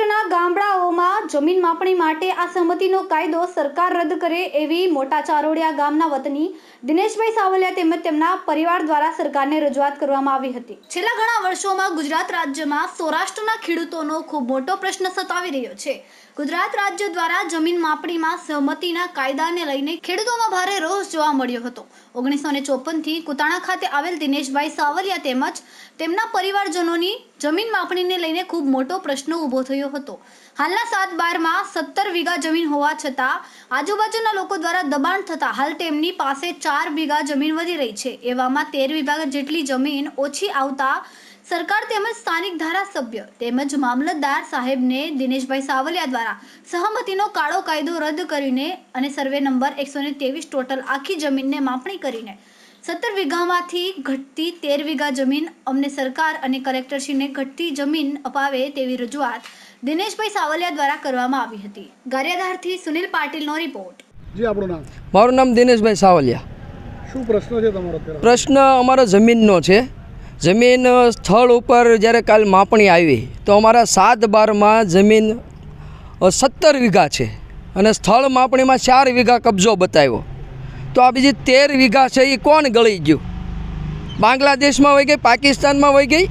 સૌરાષ્ટ્રના ગામડાઓમાં જમીન માપણી માટે આ સંમતિનો કાયદો સરકાર રદ કરે એવી મોટા ચારોડિયા ગામના વતની દિનેશભાઈ સાવલિયા તેમજ તેમના પરિવાર દ્વારા સરકારને રજૂઆત કરવામાં આવી હતી. છેલ્લા ઘણા વર્ષોમાં ગુજરાત રાજ્યમાં સૌરાષ્ટ્રના ખેડૂતોનો ખૂબ મોટો પ્રશ્ન સતાવી રહ્યો છે. ગુજરાત રાજ્ય દ્વારા જમીન માપણીમાં સહમતિના કાયદાને લઈને ખેડૂતોમાં ભારે રોષ જોવા મળ્યો હતો. ઓગણીસો ને ચોપનથી કુતાણા ખાતે આવેલ દિનેશભાઈ સાવલિયા તેમજ તેમના પરિવારજનોની જમીન માપણીને લઈને ખૂબ મોટો પ્રશ્ન ઊભો થયો હતો. હાલના સાત બારમાં સત્તર વીઘા જમીન હોવા છતાં આજુબાજુના લોકો દ્વારા દબાણ થતાં હાલ તેમની પાસે ચાર વીઘા જમીન વધી રહી છે. એવામાં તેર વીઘા જેટલી જમીન ઓછી આવતા સરકાર તેમજ સ્થાનિક ધારાસભ્ય તેમજ મામલતદાર સાહેબને દિનેશભાઈ સાવલિયા દ્વારા સહમતિનો કાળો કાયદો રદ કરીને અને સર્વે નંબર એકસો ને ત્રેવીસ ટોટલ આખી જમીનને માપણી કરીને સત્તર વીઘામાંથી ઘટતી તેર વીઘા જમીન અમને સરકાર અને કલેક્ટરશ્રીને ઘટતી જમીન અપાવે તેવી રજૂઆત દિનેશભાઈ સાવલિયા દ્વારા કરવામાં આવી હતી. ગારિયાધારથી સુનિલ પાટીલનો રિપોર્ટ જી આપણું નામ? મારું નામ દિનેશભાઈ સાવલિયા. શું પ્રશ્ન છે તમારો પ્રશ્ન અમારો જમીનનો છે. જમીન સ્થળ ઉપર જ્યારે કાલ માપણી આવી તો અમારા સાત બારમાં જમીન સત્તર વીઘા છે. અને સ્થળ માપણીમાં ચાર વીઘા કબજો બતાવ્યો. તો આ બીજી તેર વીઘા છે એ કોણ ગળી ગયું? બાંગ્લાદેશમાં વહી ગઈ, પાકિસ્તાનમાં વહી ગઈ?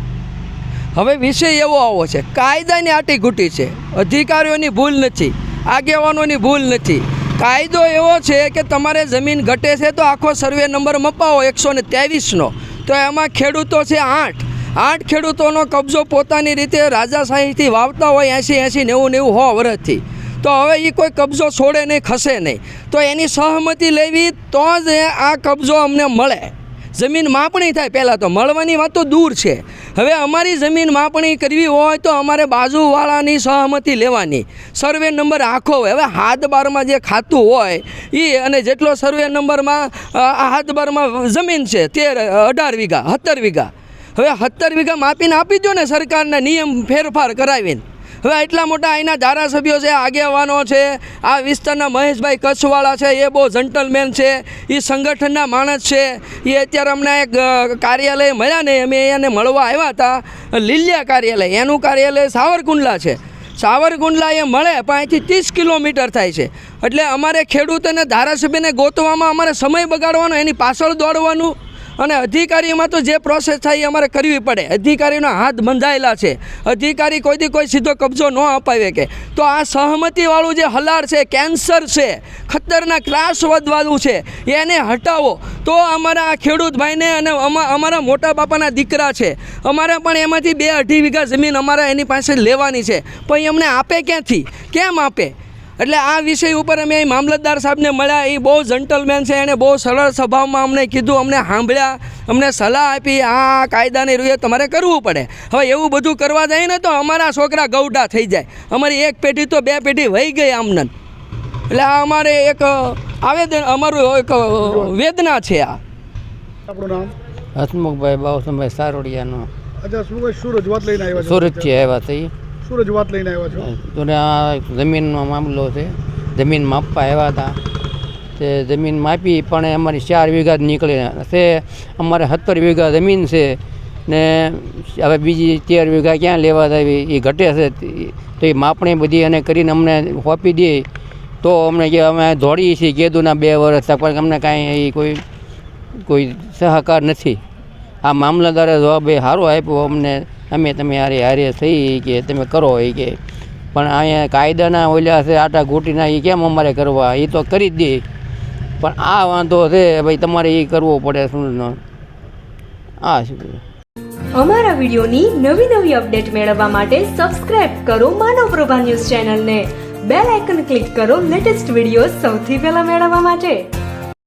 હવે વિષય એવો આવો છે, કાયદાની આટી ઘૂંટી છે, અધિકારીઓની ભૂલ નથી, આગેવાનોની ભૂલ નથી. કાયદો એવો છે કે તમારે જમીન ઘટે છે તો આખો સર્વે નંબર મપાવો, એકસો ને ત્રેવીસનો. તો એમાં ખેડૂતો છે આઠ. આઠ ખેડૂતોનો કબજો પોતાની રીતે રાજાશાહીથી વાવતા હોય એંસી એંસી નેવું નેવું હો વર્ષથી તો હવે એ કોઈ કબજો છોડે નહીં, ખસે નહીં. તો એની સહમતિ લેવી તો જ આ કબજો અમને મળે. જમીન માપણી થાય પહેલાં તો, મળવાની વાત તો દૂર છે. હવે અમારી જમીન માપણી કરવી હોય તો અમારે બાજુવાળાની સહમતિ લેવાની. સર્વે નંબર આખો હોય. હવે હાથ બારમાં જે ખાતું હોય એ અને જેટલો સર્વે નંબરમાં આ હાથ બારમાં જમીન છે, તેર, અઢાર વીઘા સત્તર વીઘા. હવે સત્તર વીઘા માપીને આપી દો ને સરકારના નિયમ ફેરફાર કરાવીને. હવે એટલા મોટા અહીંના ધારાસભ્યો છે, આગેવાનો છે, આ વિસ્તારના મહેશભાઈ કચ્છવાળા છે, એ બહુ જન્ટલમેન છે, એ સંગઠનના માણસ છે, એ અત્યારે અમને એક કાર્યાલય મળ્યા ને અમે એને મળવા આવ્યા હતા, લીલિયા કાર્યાલય, એનું કાર્યાલય સાવરકુંડલા છે. સાવરકુંડલા એ મળે, પણ અહીંથી ત્રીસ કિલોમીટર થાય છે. એટલે અમારે ખેડૂતોને ધારાસભ્યને ગોતવામાં અમારે સમય બગાડવાનો, એની પાછળ દોડવાનું અને અધિકારીમાં તો જે પ્રોસેસ થાય એ અમારે કરવી પડે. અધિકારીનો હાથ બંધાયેલા છે. અધિકારી કોઈથી કોઈ સીધો કબજો ન અપાવે કે. તો આ સહમતિવાળું જે હલાર છે, કેન્સર છે, ખતરનાક ત્રાસવાદવાળું છે, એને હટાવો. તો અમારા આ ખેડૂત ભાઈને અને અમા- અમારા મોટા બાપાના દીકરા છે. અમારે પણ એમાંથી બે અઢી વીઘા જમીન અમારે એની પાસે લેવાની છે. પણ એમને આપે ક્યાંથી? કેમ આપે? એટલે આ વિષય ઉપર અમે અહીં મામલતદાર સાહેબને મળ્યા. એ બહુ જન્ટલમેન છે એણે બહુ સરળ સ્વભાવમાં અમને કીધું અમને સાંભળ્યા અમને સલાહ આપી આ કાયદાની રૂએ તમારે કરવું પડે. હવે એવું બધું કરવા જાય ને તો અમારા છોકરા ગૌડા થઈ જાય. અમારી એક પેઢી તો બે પેઢી વહી ગઈ આમને એટલે આ અમારે એક આવેદન અમારું એક વેદના છે આ. આપણું નામ? હસમુખભાઈ બાવસમભાઈ સારોડિયાનો. અચ્છા શું કઈ શું રજૂઆત લઈને આવ્યા છો? સુરતથી આવ્યા છે શું રજૂઆત લઈને આવ્યા છો? તો આ જમીનનો મામલો છે. જમીન માપવા આવ્યા હતા. તે જમીન માપી પણ અમારી ચાર વીઘા જ નીકળે છે. અમારે સત્તર વીઘા જમીન છે ને હવે બીજી તેર વીઘા ક્યાં લેવા આવી એ ઘટે છે. તો એ માપણી બધી એને કરીને અમને સોંપી દે. તો અમને કે અમે દોડીએ છીએ કીધુંના બે વર્ષ પણ અમને કાંઈ એ કોઈ કોઈ સહકાર નથી. આ મામલતદારે જવાબ એ સારો આપ્યો અમને. અમે તમે હારે હારે થઈ કે તમે કરો એ કે. પણ અહીંયા કાયદાના ઓલ્યા છે, આટા ઘૂંટીના એ કેમ અમારે કરવા? એ તો કરી જ દે. પણ આ વાંધો છે, ભાઈ તમારે એ કરવો પડે શું આ શું અમારા વિડીયોની નવી નવી અપડેટ મેળવવા માટે સબસ્ક્રાઇબ કરો માનવ પ્રભા ન્યૂઝ ચેનલને. બેલ આઇકન ક્લિક કરો લેટેસ્ટ વીડિયો સૌથી પહેલા મેળવવા માટે.